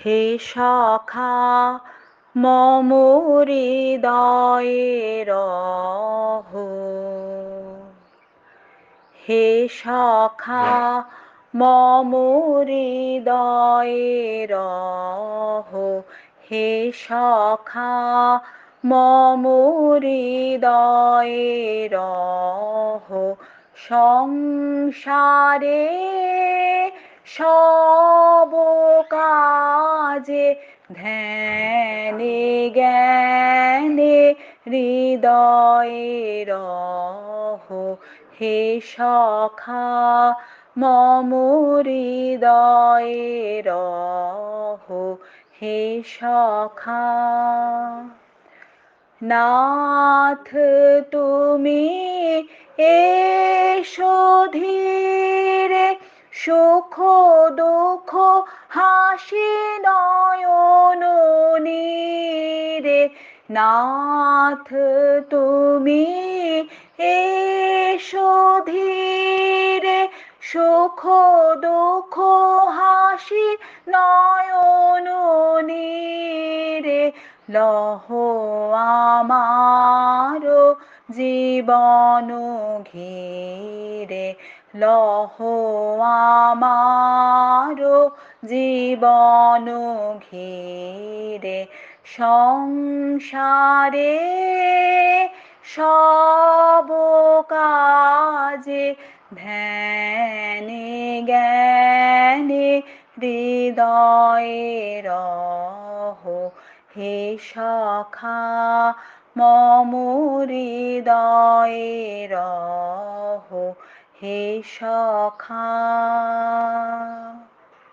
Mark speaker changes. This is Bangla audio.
Speaker 1: হে সখা মম হৃদয়ের হে সখা মম হৃদয়ের হে সখা মম হৃদয়ের সংসারে সব ধ্যানে জ্ঞানে হৃদয়ের হে সখা মম হৃদয়ের হে সখা নাথ তুমি এসো ধীরে সুখ, দুঃখ, হাসি, নয়ন, নীরে। নাথ, তুমি এসো ধীরে। সুখ, দুঃখ, হাসি, নয়ন, নীরে। লহ আমার জীবন ঘিরে। লহ আমার জীবন ঘিরে সংসারে সব কাজে ধ্যানে জ্ঞানে হৃদয়ের হে সখা মম হৃদয়ের হে সখা।